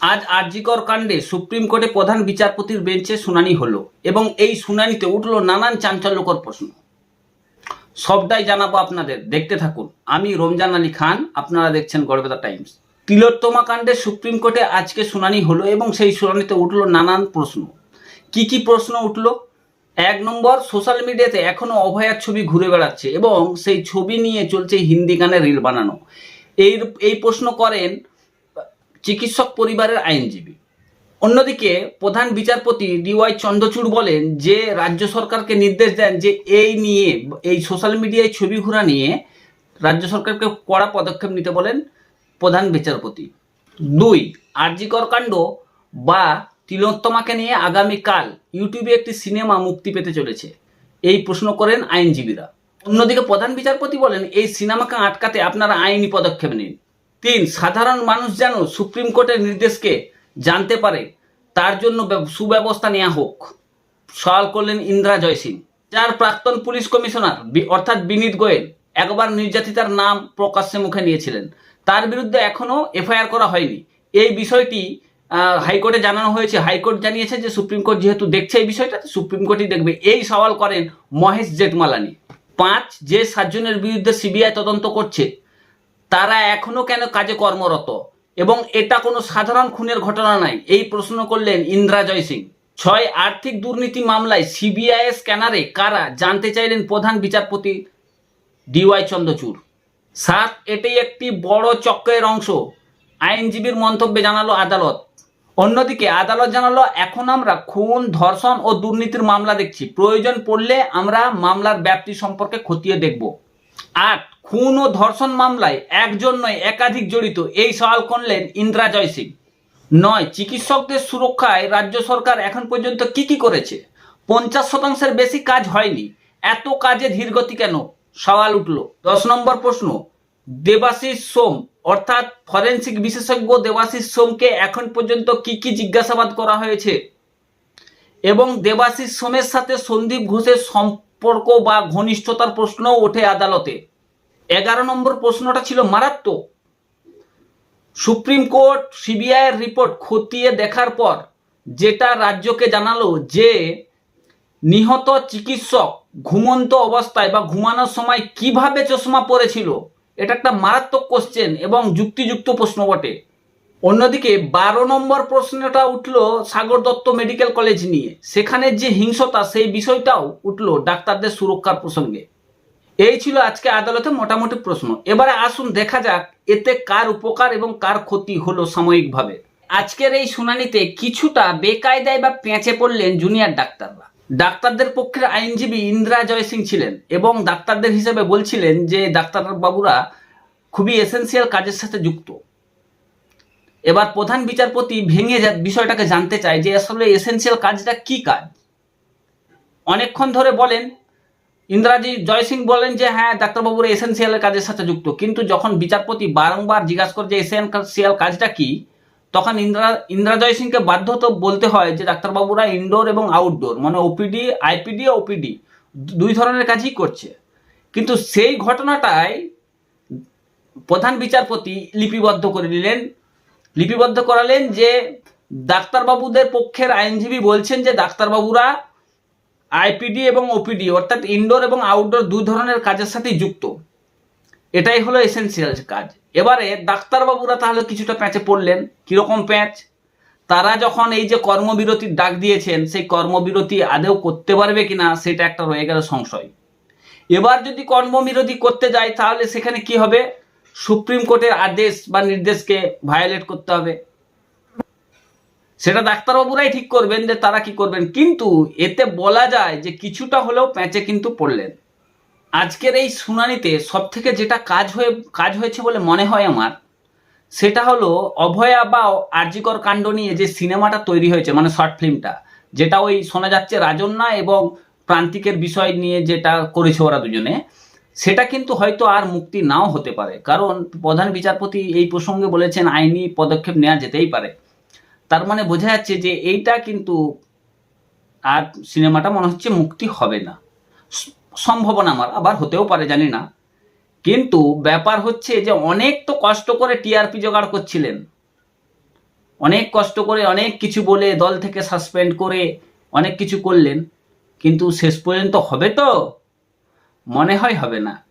আজ আরজিকর কাণ্ডে সুপ্রিম কোর্টে প্রধান বিচারপতির বেঞ্চে শুনানি হলো এবং এই শুনানিতে উঠল নানান চাঞ্চল্যকর প্রশ্ন। সবটাই জানাব আপনাদের। দেখতে থাকুন। আমি রমজান আলী খান, আপনারা দেখছেন গড়বেতা টাইমস। তিলোত্তমা কাণ্ডে সুপ্রিম কোর্টে আজকে শুনানি হলো এবং সেই শুনানিতে উঠল নানান প্রশ্ন। কি কি প্রশ্ন উঠল? এক নম্বর, সোশ্যাল মিডিয়াতে এখনও অভয়ার ছবি ঘুরে বেড়াচ্ছে এবং সেই ছবি নিয়ে চলছে হিন্দি গানে রিল বানানো। এই এই প্রশ্ন করেন চিকিৎসক পরিবারের আইনজীবী। অন্যদিকে প্রধান বিচারপতি ডিওয়াই চন্দ্রচূড় বলেন যে, রাজ্য সরকারকে নির্দেশ দেন যে, এই নিয়ে, এই সোশ্যাল মিডিয়ায় ছবি ঘোরা নিয়ে রাজ্য সরকারকে কড়া পদক্ষেপ নিতে বলেন প্রধান বিচারপতি। দুই, আরজিকর কাণ্ড বা তিলোত্তমাকে নিয়ে আগামীকাল ইউটিউবে একটি সিনেমা মুক্তি পেতে চলেছে। এই প্রশ্ন করেন আইনজীবীরা। অন্যদিকে প্রধান বিচারপতি বলেন, এই সিনেমাকে আটকাতে আপনারা আইনি পদক্ষেপ নিন। তিন, সাধারণ মানুষ যেন সুপ্রিম কোর্টের নির্দেশকে জানতে পারে, তার জন্য ব্যব- সুব্যবস্থা নেওয়া হোক। সওয়াল করলেন ইন্দ্রা জয়সিং যার প্রাক্তন পুলিশ কমিশনার অর্থাৎ বিনীত গোয়েল একবার নির্যাতিতার নাম প্রকাশ্যে মুখে নিয়েছিলেন। তার বিরুদ্ধে এখনও এফআইআর করা হয়নি। এই বিষয়টি হাইকোর্টে জানানো হয়েছে। হাইকোর্ট জানিয়েছে যে সুপ্রিম কোর্ট যেহেতু দেখছে এই বিষয়টা সুপ্রিম কোর্টই দেখবে। এই সওয়াল করেন মহেশ জেঠমালানি। পাঁচ, যে সাতজনের বিরুদ্ধে সিবিআই তদন্ত করছে তারা এখনও কেন কাজে কর্মরত? এবং এটা কোনো সাধারণ খুনের ঘটনা নাই? এই প্রশ্ন করলেন ইন্দ্রা জয় সিং। ছয় আর্থিক দুর্নীতি মামলায় সিবিআই স্ক্যানারে কারা জানতে চাইলেন প্রধান বিচারপতি? D Y Chandrachud. সাত এটি একটি বড় চক্রের অংশ। আইনজীবীর মন্তব্যে জানালো আদালত। অন্যদিকে আদালত জানালো, এখন আমরা খুন, ধর্ষণ ও দুর্নীতির মামলা দেখছি। প্রয়োজন পড়লে আমরা মামলার ব্যাপ্তি সম্পর্কে খতিয়ে দেখব। আট, খুন ও ধর্ষণ মামলায় একজন নয়, একাধিক জড়িত। এই সওয়াল করলেন ইন্দ্রা জয় সিং। নয়, চিকিৎসকদের সুরক্ষায় রাজ্য সরকার এখন পর্যন্ত কি কি করেছে? পঞ্চাশ শতাংশের বেশি কাজ হয়নি। এত কাজে ধীরগতি কেন? সওয়াল উঠল। দশ নম্বর প্রশ্ন, দেবাশিস সোম, অর্থাৎ ফরেন্সিক বিশেষজ্ঞ দেবাশিস সোমকে এখন পর্যন্ত কি কি জিজ্ঞাসাবাদ করা হয়েছে? এবং দেবাশিস সোমের সাথে সন্দীপ ঘোষের সম্পর্ক বা ঘনিষ্ঠতার প্রশ্নও ওঠে আদালতে। এগারো নম্বর প্রশ্নটা ছিল মারাত্মক। সুপ্রিম কোর্ট সিবিআইয়ের রিপোর্ট খতিয়ে দেখার পর যেটা রাজ্যকে জানালো যে নিহত চিকিৎসক ঘুমন্ত অবস্থায় বা ঘুমানোর সময় কীভাবে চশমা পরেছিল, এটা একটা মারাত্মক কোশ্চেন এবং যুক্তিযুক্ত প্রশ্ন বটে। অন্যদিকে বারো নম্বর প্রশ্নটা উঠল সাগর দত্ত মেডিকেল কলেজ নিয়ে। সেখানে যে হিংসতা, সেই বিষয়টাও উঠল ডাক্তারদের সুরক্ষার প্রসঙ্গে। এই ছিল আজকে আদালতে মোটামুটি প্রশ্ন। এবারে আসুন দেখা যাক এতে কার উপকার এবং কার ক্ষতি হলো সাময়িকভাবে। আজকের এই শুনানিতে কিছুটা বেকায়দায় বা পেঁচে পড়লেন জুনিয়র ডাক্তাররা। ডাক্তারদের পক্ষের আইনজীবী ইন্দ্রা জয়সিং ছিলেন এবং ডাক্তারদের হিসেবে বলছিলেন যে ডাক্তার বাবুরা খুবই এসেন্সিয়াল কাজের সাথে যুক্ত। এবার প্রধান বিচারপতি ভেঙে বিষয়টাকে জানতে চায় যে আসলে এসেন্সিয়াল কাজটা কি কাজ? অনেকক্ষণ ধরে বলেন, ইন্দ্রাজি জয়সিং বলেন যে হ্যাঁ ডাক্তারবাবুরা এসেন্সিয়ালের কাজের সাথে যুক্ত। কিন্তু যখন বিচারপতি বারংবার জিজ্ঞাসা করে যে এসেন্সিয়াল কাজটা কি, তখন ইন্দ্রা ইন্দ্রা জয়সিংকে বাধ্য তো বলতে হয় যে, ডাক্তারবাবুরা ইনডোর এবং আউটডোর মানে ওপিডি আইপিডি ওপিডি দুই ধরনের কাজই করছে। কিন্তু সেই ঘটনাটাই প্রধান বিচারপতি লিপিবদ্ধ করে নিলেন লিপিবদ্ধ করালেন যে ডাক্তারবাবুদের পক্ষের আইনজীবী বলছেন যে ডাক্তারবাবুরা আইপিডি এবং ওপিডি, অর্থাৎ ইনডোর এবং আউটডোর দুই ধরনের কাজের সাথেই যুক্ত। এটাই হলো এসেন্সিয়াল কাজ। এবারে ডাক্তারবাবুরা তাহলে কিছুটা প্যাঁচে পড়লেন। কীরকম প্যাঁচ? তারা যখন এই যে কর্মবিরতির ডাক দিয়েছেন, সেই কর্মবিরতি আদেও করতে পারবে কিনা, সেটা একটা রয়ে গেল সংশয়। এবার যদি কর্মবিরতি করতে যায়, তাহলে সেখানে কি হবে? সুপ্রিম কোর্টের আদেশ বা নির্দেশকে ভায়োলেট করতে হবে। সেটা ডাক্তারবাবুরাই ঠিক করবেন যে তারা কি করবেন। কিন্তু এতে বলা যায় যে কিছুটা হলেও প্যাঁচে কিন্তু পড়লেন। আজকের এই শুনানিতে সব থেকে যেটা কাজ হয়ে, কাজ হয়েছে বলে মনে হয় আমার, সেটা হলো অভয়া বা আরজিকর কাণ্ড নিয়ে যে সিনেমাটা তৈরি হয়েছে মানে শর্ট ফিল্মটা, যেটা ওই শোনা যাচ্ছে রাজন্যা এবং প্রান্তিকের বিষয় নিয়ে যেটা করেছে ওরা দুজনে সেটা কিন্তু হয়তো আর মুক্তি নাও হতে পারে। কারণ প্রধান বিচারপতি এই প্রসঙ্গে বলেছেন, আইনি পদক্ষেপ নেওয়া যেতেই পারে। তার মানে বোঝা যাচ্ছে যে এইটা কিন্তু আর সিনেমাটা মনে হচ্ছে মুক্তি হবে না। সম্ভাবনা আমার, আবার হতেও পারে, জানি না। কিন্তু ব্যাপার হচ্ছে যে অনেক তো কষ্ট করে টিআরপি জোগাড় করছিলেন। অনেক কষ্ট করে অনেক কিছু বলে দল থেকে সাসপেন্ড করে অনেক কিছু করলেন। কিন্তু শেষ পর্যন্ত হবে তো? মনে হয় হবে না।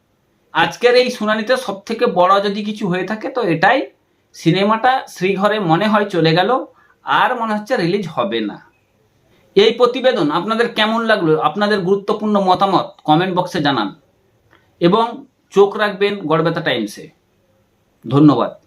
আজকের এই শুনানিতে সব থেকে বড় যদি কিছু হয়ে থাকে, তো এটাই সিনেমাটা শ্রীঘরে মনে হয় চলে গেল, আর মনে হচ্ছে রিলিজ হবে না। এই প্রতিবেদন আপনাদের কেমন লাগল? আপনাদের গুরুত্বপূর্ণ মতামত কমেন্ট বক্সে জানান। এবং চোখ রাখবেন গড়বেতা টাইমসে। ধন্যবাদ।